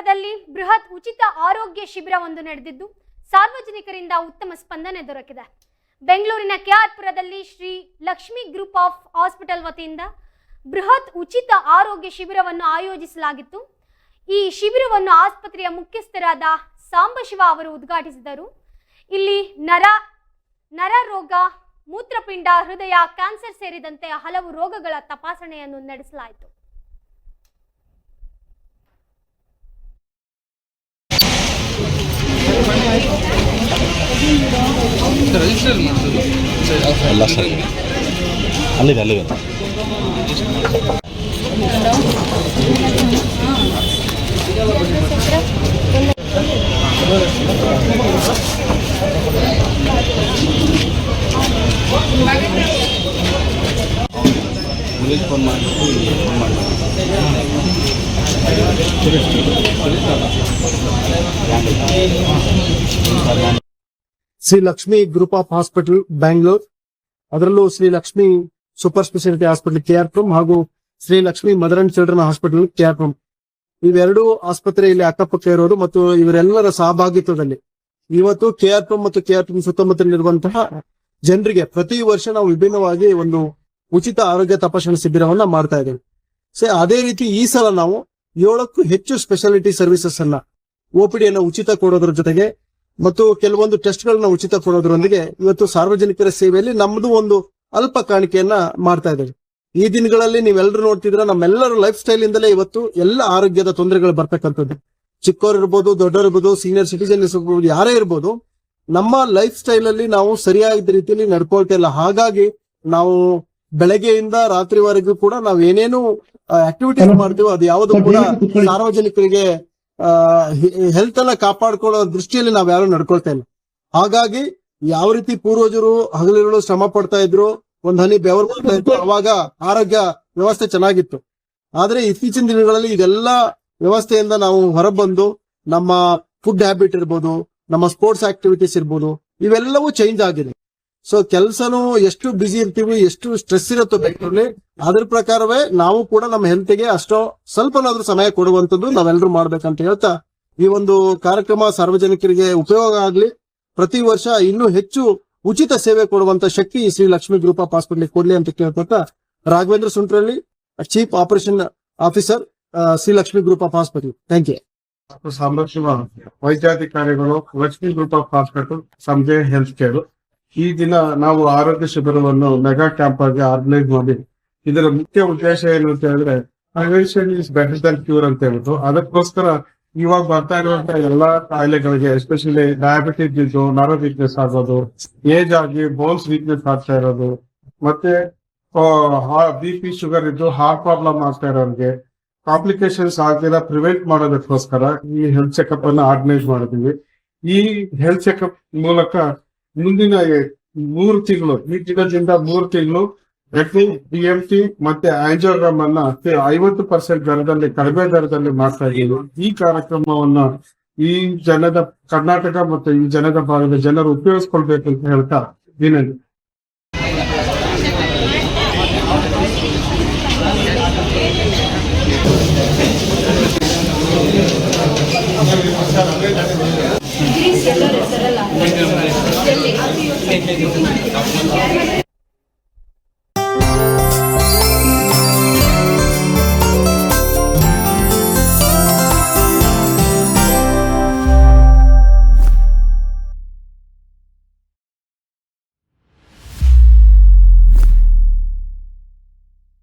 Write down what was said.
ಪುರದಲ್ಲಿ ಬೃಹತ್ ಉಚಿತ ಆರೋಗ್ಯ ಶಿಬಿರವೊಂದು ನಡೆದಿದ್ದು, ಸಾರ್ವಜನಿಕರಿಂದ ಉತ್ತಮ ಸ್ಪಂದನೆ ದೊರಕಿದೆ. ಬೆಂಗಳೂರಿನ ಕೆಆರ್ಪುರದಲ್ಲಿ Shri Lakshmi group of hospital ವತಿಯಿಂದ ಬೃಹತ್ ಉಚಿತ ಆರೋಗ್ಯ ಶಿಬಿರವನ್ನು ಆಯೋಜಿಸಲಾಗಿತ್ತು. ಈ ಶಿಬಿರವನ್ನು ಆಸ್ಪತ್ರೆಯ ಮುಖ್ಯಸ್ಥರಾದ ಸಾಂಬಶಿವ ಅವರು ಉದ್ಘಾಟಿಸಿದರು. ಇಲ್ಲಿ ನರ ನರ ರೋಗ, ಮೂತ್ರಪಿಂಡ, ಹೃದಯ, ಕ್ಯಾನ್ಸರ್ ಸೇರಿದಂತೆ ಹಲವು ರೋಗಗಳ ತಪಾಸಣೆಯನ್ನು ನಡೆಸಲಾಯಿತು. ಎಲ್ಲ ಸರಿ ಅಲ್ಲಿದೆ ಅಲ್ಲಿದೆ ಫೋನ್ ಮಾಡಿ ಫೋನ್ ಮಾಡಿ Shri Lakshmi group of hospital, Bangalore. ಅದರಲ್ಲೂ Shri Lakshmi super speciality hospital KRPuram ಹಾಗೂ Shri Lakshmi mother and children hospital KRPuram ಇವೆರಡೂ ಆಸ್ಪತ್ರೆ ಇಲ್ಲಿ ಅಕ್ಕಪಕ್ಕ ಇರೋದು ಮತ್ತು ಇವರೆಲ್ಲರ ಸಹಭಾಗಿತ್ವದಲ್ಲಿ. ಇವತ್ತು ಕೆಆರ್ಪುರಂ ಮತ್ತು ಕೆಆರ್ಪುರಂ ಸುತ್ತಮುತ್ತಲಿರುವಂತಹ ಜನರಿಗೆ ಪ್ರತಿ ವರ್ಷ ನಾವು ವಿಭಿನ್ನವಾಗಿ ಒಂದು ಉಚಿತ ಆರೋಗ್ಯ ತಪಾಸಣಾ ಶಿಬಿರವನ್ನ ಮಾಡ್ತಾ ಇದ್ದೇವೆ. ಸೊ, ಅದೇ ರೀತಿ ಈ ಸಲ ನಾವು ಏಳಕ್ಕೂ ಹೆಚ್ಚು ಸ್ಪೆಷಾಲಿಟಿ ಸರ್ವಿಸಸ್ ಅನ್ನ ಒಪಿಡಿಯನ್ನ ಉಚಿತ ಕೊಡೋದ್ರ ಜೊತೆಗೆ ಮತ್ತು ಕೆಲವೊಂದು ಟೆಸ್ಟ್ ಗಳನ್ನ ಉಚಿತ ಕೊಡೋದ್ರೊಂದಿಗೆ ಇವತ್ತು ಸಾರ್ವಜನಿಕರ ಸೇವೆಯಲ್ಲಿ ನಮ್ದು ಒಂದು ಅಲ್ಪ ಕಾಣಿಕೆಯನ್ನ ಮಾಡ್ತಾ ಇದ್ದೇವೆ. ಈ ದಿನಗಳಲ್ಲಿ ನೀವೆಲ್ಲರೂ ನೋಡ್ತಿದ್ರೆ ನಮ್ಮೆಲ್ಲರ ಲೈಫ್ ಸ್ಟೈಲ್ ಇಂದಲೇ ಇವತ್ತು ಎಲ್ಲ ಆರೋಗ್ಯದ ತೊಂದರೆಗಳು ಬರ್ತಕ್ಕಂಥದ್ದು. ಚಿಕ್ಕವರು ಇರ್ಬೋದು ದೊಡ್ಡವರು ಇರ್ಬೋದು ಸೀನಿಯರ್ ಸಿಟಿಸನ್ ಇರ್ಬೋದು ಯಾರೇ ಇರ್ಬೋದು ನಮ್ಮ ಲೈಫ್ ಸ್ಟೈಲ್ ಅಲ್ಲಿ ನಾವು ಸರಿಯಾದ ರೀತಿಯಲ್ಲಿ ನಡ್ಕೊಳ್ತಾ ಇಲ್ಲ. ಹಾಗಾಗಿ ನಾವು ಬೆಳಗ್ಗೆಯಿಂದ ರಾತ್ರಿವರೆಗೂ ಕೂಡ ನಾವು ಏನೇನು ಆಕ್ಟಿವಿಟೀಸ್ ಮಾಡ್ತೀವೋ ಅದು ಯಾವುದು ಕೂಡ ಸಾರ್ವಜನಿಕರಿಗೆ ಹೆಲ್ತ್ ಅನ್ನ ಕಾಪಾಡ್ಕೊಳ್ಳೋ ದೃಷ್ಟಿಯಲ್ಲಿ ನಾವ್ ಯಾರು ನಡ್ಕೊಳ್ತಾ ಹಾಗಾಗಿ ಯಾವ ರೀತಿ ಪೂರ್ವಜರು ಹಗಲಿರುಳು ಶ್ರಮ ಪಡ್ತಾ ಇದ್ರು, ಒಂದ್ ಹನಿ ಬೆವರು ಅವಾಗ ಆರೋಗ್ಯ ವ್ಯವಸ್ಥೆ ಚೆನ್ನಾಗಿತ್ತು. ಆದ್ರೆ ಇತ್ತೀಚಿನ ದಿನಗಳಲ್ಲಿ ಇದೆಲ್ಲ ವ್ಯವಸ್ಥೆಯಿಂದ ನಾವು ಹೊರಬಂದು ನಮ್ಮ ಫುಡ್ ಹ್ಯಾಬಿಟ್ ಇರ್ಬೋದು, ನಮ್ಮ ಸ್ಪೋರ್ಟ್ಸ್ ಆಕ್ಟಿವಿಟೀಸ್ ಇರ್ಬೋದು, ಇವೆಲ್ಲವೂ ಚೇಂಜ್ ಆಗಿದೆ. ಸೊ ಕೆಲಸನೂ ಎಷ್ಟು ಬ್ಯುಸಿ ಇರ್ತೀವಿ, ಎಷ್ಟು ಸ್ಟ್ರೆಸ್ ಇರುತ್ತೋ ಬೆಂಗಳೂರಲ್ಲಿ, ಅದ್ರ ಪ್ರಕಾರವೇ ನಾವು ಕೂಡ ನಮ್ಮ ಹೆಲ್ತ್ಗೆ ಅಷ್ಟೋ ಸ್ವಲ್ಪನಾದ್ರೂ ಸಮಯ ಕೊಡುವಂತದ್ದು ನಾವೆಲ್ಲರೂ ಮಾಡ್ಬೇಕಂತ ಹೇಳ್ತಾ, ಈ ಒಂದು ಕಾರ್ಯಕ್ರಮ ಸಾರ್ವಜನಿಕರಿಗೆ ಉಪಯೋಗ ಆಗ್ಲಿ. ಪ್ರತಿ ವರ್ಷ ಇನ್ನೂ ಹೆಚ್ಚು ಉಚಿತ ಸೇವೆ ಕೊಡುವಂತ ಶಕ್ತಿ Shri Lakshmi group of hospital ಕೊಡ್ಲಿ ಅಂತ ಕೇಳ್ಕೊತಾ Raghavendra Suntralli chief operation officer Shri Lakshmi group of hospital thank you doctor ವೈದ್ಯಾಧಿಕಾರಿಗಳು, ಲಕ್ಷ್ಮಿ ಗ್ರೂಪ್ ಆಫ್ ಹಾಸ್ಪಿಟಲ್ ಸಂಜೆ ಹೆಲ್ತ್ ಕೇರ್ ಈ ದಿನ ನಾವು ಆರೋಗ್ಯ ಶಿಬಿರವನ್ನು ಮೆಗಾ ಕ್ಯಾಂಪ್ ಆಗಿ ಆರ್ಗನೈಸ್ ಮಾಡಿ, ಇದರ ಮುಖ್ಯ ಉದ್ದೇಶ ಏನು ಅಂತ ಹೇಳಿದ್ರೆ prevention is better than cure ಅಂತ ಹೇಳ್ಬಿಟ್ಟು ಅದಕ್ಕೋಸ್ಕರ ಇವಾಗ ಬರ್ತಾ ಇರುವಂತಹ ಎಲ್ಲಾ ಕಾಯಿಲೆಗಳಿಗೆ ಎಸ್ಪೆಷಲಿ ಡಯಾಬಿಟಿಸ್ ಇದ್ದು, ನರ ವೀಕ್ನೆಸ್ ಆಗೋದು ಏಜ್ ಆಗಿ ಬೋನ್ಸ್ ವೀಕ್ನೆಸ್ ಆಗ್ತಾ ಇರೋದು, ಮತ್ತೆ ಬಿ ಪಿ ಶುಗರ್ ಇದ್ದು ಹಾರ್ಟ್ ಪ್ರಾಬ್ಲಮ್ ಆಗ್ತಾ ಇರೋರಿಗೆ ಕಾಂಪ್ಲಿಕೇಶನ್ಸ್ ಆಗದಿರ ಪ್ರಿವೆಂಟ್ ಮಾಡೋದಕ್ಕೋಸ್ಕರ ಈ ಹೆಲ್ತ್ ಚೆಕಪ್ ಅನ್ನ ಆರ್ಗನೈಸ್ ಮಾಡಿದೀವಿ. ಈ ಹೆಲ್ತ್ ಚೆಕಪ್ ಮೂಲಕ ಮುಂದಿನ ಮೂರು ತಿಂಗಳು, ಈ ದಿನದಿಂದ ಮೂರು ತಿಂಗಳು ರೆಟ್ನಿ ಡಿ ಎಂ ಟಿ ಮತ್ತೆ ಆಂಜಿಯೋಗ್ರಾಮ್ ಅನ್ನ ಐವತ್ತು ಪರ್ಸೆಂಟ್ ದರದಲ್ಲಿ, ಕಡಿಮೆ ದರದಲ್ಲಿ ಮಾಡ್ತಾ ಇದ್ದೀವಿ. ಈ ಕಾರ್ಯಕ್ರಮವನ್ನ ಈ ಜನದ ಕರ್ನಾಟಕ ಮತ್ತು ಈ ಜನದ ಭಾಗದ ಜನರು ಉಪಯೋಗಿಸ್ಕೊಳ್ಬೇಕು ಅಂತ ಹೇಳ್ತಾ ವಿನಂತಿ. beklediğimiz